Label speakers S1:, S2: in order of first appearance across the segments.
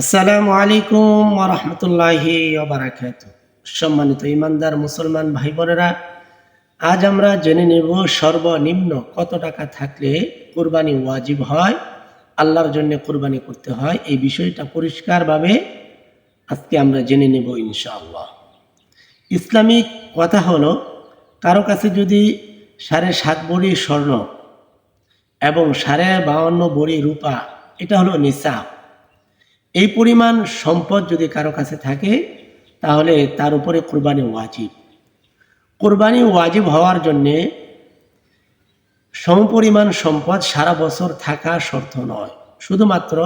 S1: আসসালামু আলাইকুম রহমতুল্লাহি বারাকাত সম্মানিত ইমানদার মুসলমান ভাই বোনেরা আজ আমরা জেনে নেব সর্বনিম্ন কত টাকা থাকলে কোরবানি ওয়াজিব হয়, আল্লাহর জন্য কোরবানি করতে হয়, এই বিষয়টা পরিষ্কারভাবে আজকে আমরা জেনে নেব ইনশাআল্লাহ। ইসলামিক কথা হলো, কারও কাছে যদি সাড়ে সাত বড়ি স্বর্ণ এবং সাড়ে বাউন্ন বড়ি রূপা, এটা হলো নিসাব। এই পরিমাণ সম্পদ যদি কারও কাছে থাকে, তাহলে তার উপরে কোরবানি ওয়াজিব। কোরবানি ওয়াজিব হওয়ার জন্যে সমপরিমাণ সম্পদ সারা বছর থাকা শর্ত নয়। শুধুমাত্র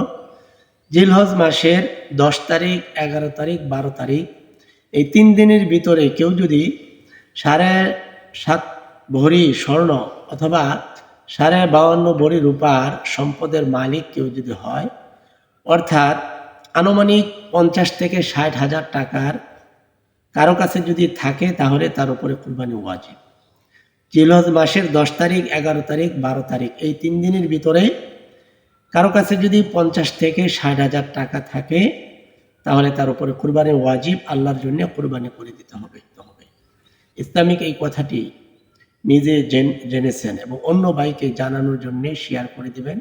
S1: জিলহজ মাসের দশ তারিখ, এগারো তারিখ, বারো তারিখ, এই তিন দিনের ভিতরে কেউ যদি সাড়ে সাত ভরি স্বর্ণ অথবা সাড়ে বাউন্ন ভরি রূপার সম্পদের মালিক কেউ যদি হয়, অর্থাৎ আনুমানিক পঞ্চাশ থেকে ষাট হাজার টাকার কারও কাছে যদি থাকে, তাহলে তার উপরে কুরবানি ওয়াজিব। জিলহজ মাসের দশ তারিখ, এগারো তারিখ, বারো তারিখ, এই তিন দিনের ভিতরে কারও কাছে যদি পঞ্চাশ থেকে ষাট হাজার টাকা থাকে, তাহলে তার উপরে কুরবানি ওয়াজিব, আল্লাহর জন্য কুরবানি করে দিতে হবে হবে। ইসলামিক এই কথাটি নিজে জেনেছেন এবং অন্য ভাইকে জানানোর জন্যে শেয়ার করে দিবেন।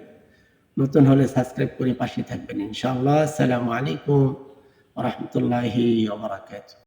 S1: নতুন হলে সাবস্ক্রাইব করে পাশে থাকবেন ইনশাআল্লাহ। আসসালামু আলাইকুম রহমতুল্লাহি